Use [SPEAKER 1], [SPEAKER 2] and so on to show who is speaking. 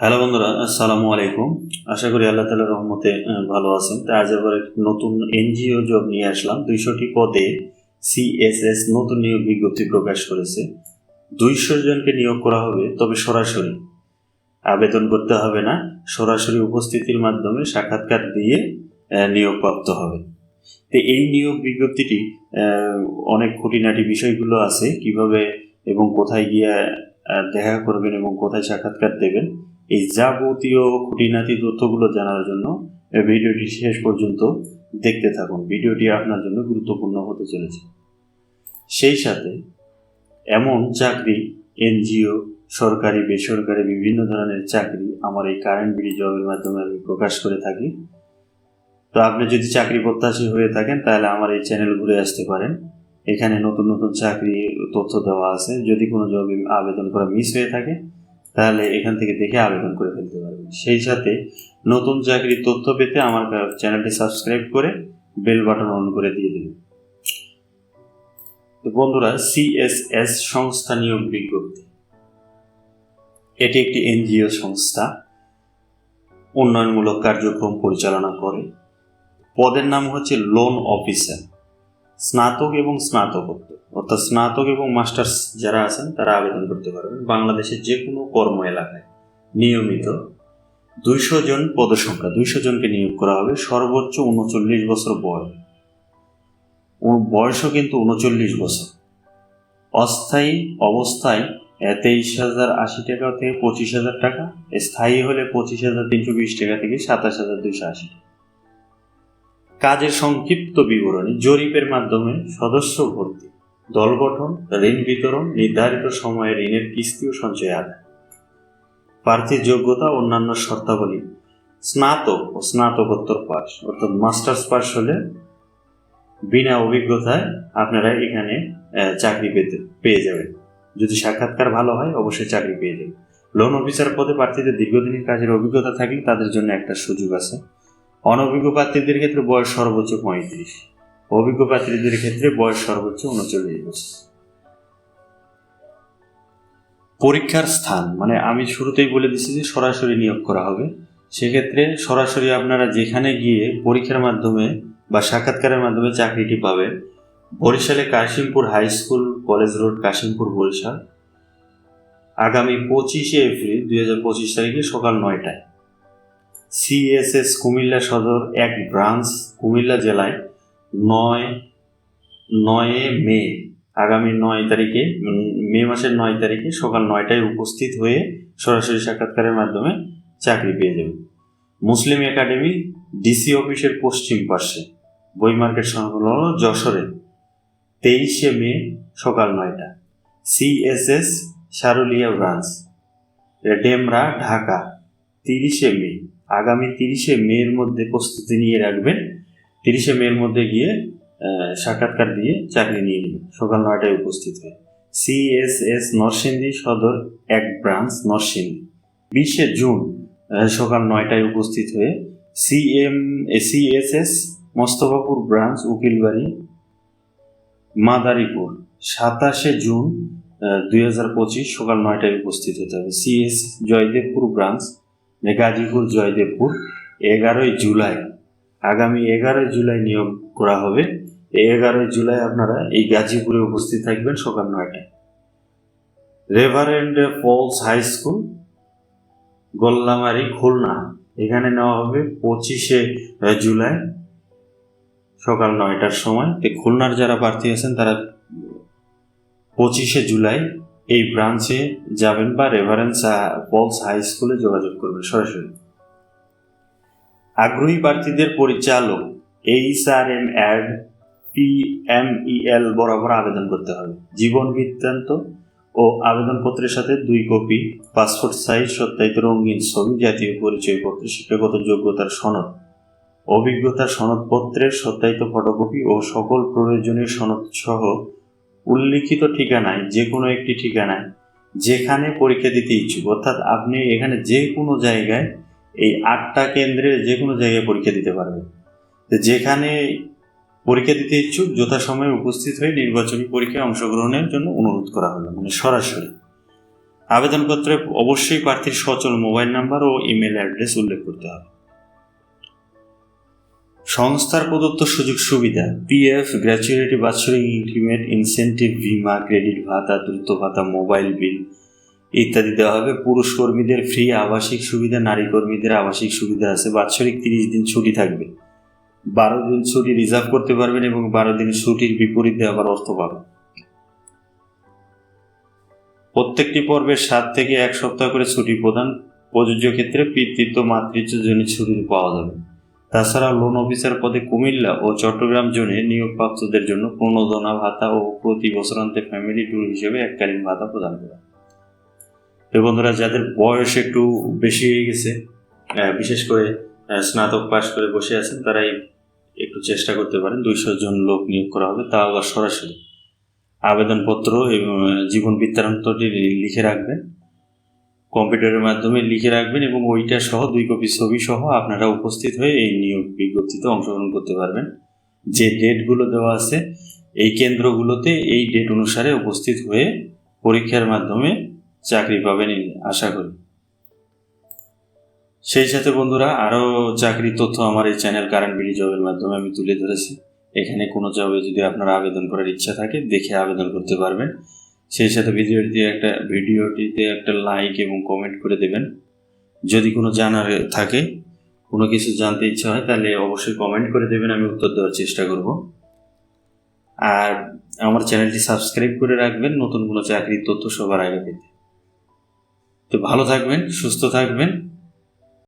[SPEAKER 1] Hello বন্ধুরা, আসসালামু আলাইকুম। আশা করি আল্লাহ তালার রহমতে ভালো আছেন। তাই আজ আবার নতুন এনজিও জব নিয়ে আসলাম। দুইশোটি পদে সিএসএস নতুন নিয়োগ বিজ্ঞপ্তি প্রকাশ করেছে। দুইশো জনকে নিয়োগ করা হবে, তবে সরাসরি। আবেদন করতে হবে না, সরাসরি উপস্থিতির মাধ্যমে সাক্ষাৎকার দিয়ে নিয়োগপ্রাপ্ত হবে। তো এই নিয়োগ বিজ্ঞপ্তিটি অনেক খুঁটিনাটি বিষয়গুলো আছে, কীভাবে এবং কোথায় গিয়ে দেখা করবেন এবং কোথায় সাক্ষাৎকার দেবেন এই যাবতীয় খুঁটিনাটি তথ্যগুলো জানার জন্য ভিডিওটি শেষ পর্যন্ত দেখতে থাকুন। ভিডিওটি আপনার জন্য গুরুত্বপূর্ণ হতে চলেছে। সেই সাথে এমন চাকরি, এনজিও, সরকারি, বেসরকারি বিভিন্ন ধরনের চাকরি আমার এই কারেন্ট বিডি জবের মাধ্যমে আমি প্রকাশ করে থাকি। তো আপনি যদি চাকরি প্রত্যাশী হয়ে থাকেন, তাহলে আমার এই চ্যানেল ঘুরে আসতে পারেন। এখানে নতুন নতুন চাকরি তথ্য দেওয়া আছে। যদি কোনো জবে আবেদন করা মিস হয়ে থাকে তাহলে এখান থেকে দেখে আবেদন করে ফেলতে পারবেন। সেই সাথে নতুন চাকরির তথ্য পেতে আমার চ্যানেলটি সাবস্ক্রাইব করে বেল বাটন অন করে দিয়ে দেবেন। তো বন্ধুরা, সিএসএস সংস্থা নিয়োগ বিজ্ঞপ্তি। এটি একটি এনজিও সংস্থা। উন্নয়নমূলক কার্যক্রম পরিচালনা করে। পদের নাম হচ্ছে লোন অফিসার স্নাতক এবং স্নাতকোত্তর। অর্থাৎ স্নাতক এবং মাস্টার্স যারা আছেন, তারা আবেদন করতে পারবেন। বাংলাদেশের যে কোনো কর্ম এলাকায় নিয়মিত দুইশো জন পদসংখ্যা, দুইশো জনকে নিয়োগ করা হবে সর্বোচ্চ উনচল্লিশ বছর বয়স। বয়সও কিন্তু উনচল্লিশ বছর। অস্থায়ী অবস্থায় তেইশ হাজার আশি টাকা থেকে পঁচিশ হাজার টাকা, স্থায়ী হলে পঁচিশ হাজার তিনশো বিশ টাকা থেকে সাতাশ হাজার দুইশো আশি টাকা। কাজের সংক্ষিপ্ত বিবরণী জরিপের মাধ্যমে সদস্য ভর্তি। দল গঠন, ঋণ বিতরণ, নির্ধারিত সময়ে ঋণের কিস্তি ও সঞ্চয় আদায়। প্রার্থীর যোগ্যতা অন্যান্য শর্তাবলী। স্নাতক ও স্নাতকোত্তর পাস অর্থাৎ মাস্টার্স পাস হলে বিনা অভিজ্ঞতায় আপনারা এখানে চাকরি পেতে, পেয়ে যাবেন। যদি সাক্ষাৎকার ভালো হয়, অবশ্যই চাকরি পেয়ে যাবেন। লোন অফিসার পদে প্রার্থীদের দীর্ঘদিনের কাজের অভিজ্ঞতা থাকলে তাদের জন্য একটা সুযোগ আছে। অনভিজ্ঞ প্রার্থীদের ক্ষেত্রে বয়স সর্বোচ্চ পঁয়ত্রিশ। অভিজ্ঞ প্রার্থীদের ক্ষেত্রে বয়স সর্বোচ্চ উনচল্লিশ বছর। পরীক্ষার স্থান মানে আমি শুরুতেই বলে দিচ্ছি যে সরাসরি নিয়োগ করা হবে। সেক্ষেত্রে সরাসরি আপনারা যেখানে গিয়ে পরীক্ষার মাধ্যমে বা সাক্ষাৎকারের মাধ্যমে চাকরিটি পাবেন, বরিশালে Kashimpur high school, college road, Kashimpur Barishal, আগামী পঁচিশে এপ্রিল দুই হাজার পঁচিশ তারিখে সকাল নয়টায়। সিএসএস কুমিল্লা সদর এক ব্রাঞ্চ কুমিল্লা জেলায় নয়, নয়ে মে, আগামী নয় তারিখে মে মাসের নয় তারিখে সকাল নয়টায় উপস্থিত হয়ে সরাসরি সাক্ষাৎকারের মাধ্যমে চাকরি পেয়ে যাবে। মুসলিম একাডেমি ডিসি অফিসের পশ্চিম পাশে বই মার্কেট সংলগ্ন যশোরে, তেইশে মে সকাল নয়টা। সিএসএস সারুলিয়া ব্রাঞ্চ ডেমরা, ঢাকা, তিরিশে মে। আগামী তিরিশে মের মধ্যে প্রস্তুতি নিয়ে রাখবেন। তিরিশে মের মধ্যে গিয়ে সাক্ষাৎকার দিয়ে চাকরি নিয়ে নেবেন। সকাল নয়টায় উপস্থিত হয়ে। সিএসএস নরসিংদী সদর এক ব্রাঞ্চ নরসিংদী। বিশে জুন সকাল নয়টায় উপস্থিত হয়ে CM CSS Mostafapur branch Ukilbari, Madaripur. সাতাশে জুন দুই হাজার পঁচিশ সকাল নয়টায় উপস্থিত হতে হবে। সিএস জয়দেবপুর ব্রাঞ্চ গাজীপুর জয়দেবপুর এগারোই জুলাই। আগামী এগারোই জুলাই নিয়োগ করা হবে। এগারোই জুলাই আপনারা এই গাজীপুরে উপস্থিত থাকবেন সকাল নয়টায়। Reverend Falls high school Gollamari, Khulna. এখানে নেওয়া হবে পঁচিশে জুলাই সকাল নয়টার সময়। খুলনার যারা প্রার্থী আছেন তারা পঁচিশে জুলাই এই ব্রাঞ্চে যাবেন বা রেভারেন্স পলস হাই স্কুলে যোগাযোগ করবেন সরাসরি। আগ্রহী প্রার্থীদের পরিচালক H R M ad P M EL বরাবর আবেদন করতে হবে। জীবন বৃত্তান্ত ও আবেদনপত্রের সাথে দুই কপি পাসপোর্ট সাইজ সত্যায়িত রঙিন ছবি, জাতীয় পরিচয়পত্র, শিক্ষাগত যোগ্যতার সনদ অভিজ্ঞতার সনদপত্রের সত্যায়িত ফটোকপি ও সকল প্রয়োজনীয় সনদ সহ উল্লিখিত ঠিকানায় যে কোনো একটি ঠিকানায় যেখানে পরীক্ষা দিতে ইচ্ছুক। অর্থাৎ আপনি এখানে যে কোনো জায়গায় এই আটটা কেন্দ্রে যে কোনো জায়গায় পরীক্ষা দিতে পারবেন। যেখানে পরীক্ষা দিতে ইচ্ছুক, যথাসময়ে উপস্থিত হয়ে নির্বাচনী পরীক্ষায় অংশগ্রহণের জন্য অনুরোধ করা হলো মানে সরাসরি। আবেদনপত্রে অবশ্যই প্রার্থীর সচল মোবাইল নাম্বার ও ইমেল অ্যাড্রেস উল্লেখ করতে হবে। সংস্থার প্রদত্ত সুযোগ সুবিধা পিএফ গ্র্যাচুইটি বাৎসরিক ইনক্রিমেন্ট ইনসেন্টিভ বিমা ক্রেডিট ভাতা, দ্রুত ভাতা মোবাইল বিল ইত্যাদি দেওয়া হবে। পুরুষ কর্মীদের ফ্রি আবাসিক সুবিধা, নারী কর্মীদের আবাসিক সুবিধা আছে। বাৎসরিক তিরিশ দিন ছুটি থাকবে। বারো দিন ছুটি রিজার্ভ করতে পারবেন এবং বারো দিন ছুটির বিপরীতে আবার অর্থ পাবেন। প্রত্যেকটি পর্বে সাত থেকে এক সপ্তাহ করে ছুটি প্রদান। প্রযোজ্য ক্ষেত্রে পিতৃত্ব মাতৃত্বজনিত ছুটি পাওয়া যাবে। তাছাড়া লোন অফিসার পদে কুমিল্লা ও চট্টগ্রাম জোনে নিয়োগপ্রাপ্তদের জন্য প্রণোদনা ভাতা ও প্রতি বছরান্তে ফ্যামিলি ট্যুর হিসেবে এককালীন ভাতা প্রদান করা। তো বন্ধুরা, যাদের বয়স একটু বেশি হয়ে গেছে বিশেষ করে স্নাতক পাশ করে বসে আছেন, তারাই একটু চেষ্টা করতে পারেন, দুইশো জন লোক নিয়োগ করা হবে তা আবার সরাসরি। আবেদনপত্র এবং জীবন বৃত্তান্তটি লিখে রাখবেন। কম্পিউটারের মাধ্যমে লিখে রাখবেন এবং ওইটা সহ দুই কপি ছবি সহ আপনারা উপস্থিত হয়ে এই নিয়োগ বিজ্ঞপ্তিতে অংশগ্রহণ করতে পারবেন। যে ডেটগুলো দেওয়া আছে, এই কেন্দ্রগুলোতে এই ডেট অনুসারে উপস্থিত হয়ে পরীক্ষার মাধ্যমে চাকরি পাবেন আশা করি। সেই সাথে বন্ধুরা, আরও চাকরির তথ্য আমার এই চ্যানেল কারেন্ট বিডি জবের মাধ্যমে আমি তুলে ধরেছি। এখানে কোনো জবে যদি আপনার আবেদন করার ইচ্ছা থাকে, দেখে আবেদন করতে পারবেন। সেই সাথে ভিডিওটিতে একটা ভিডিওটিতে একটা লাইক এবং কমেন্ট করে দেবেন। যদি কোনো জানার থাকে, কোনো কিছু জানতে ইচ্ছা হয়, তাহলে অবশ্যই কমেন্ট করে দেবেন, আমি উত্তর দেওয়ার চেষ্টা করব। আর আমার চ্যানেলটি সাবস্ক্রাইব করে রাখবেন, নতুন কোনো চাকরির তথ্য সবার আগে পেতে। তো ভালো থাকবেন, সুস্থ থাকবেন।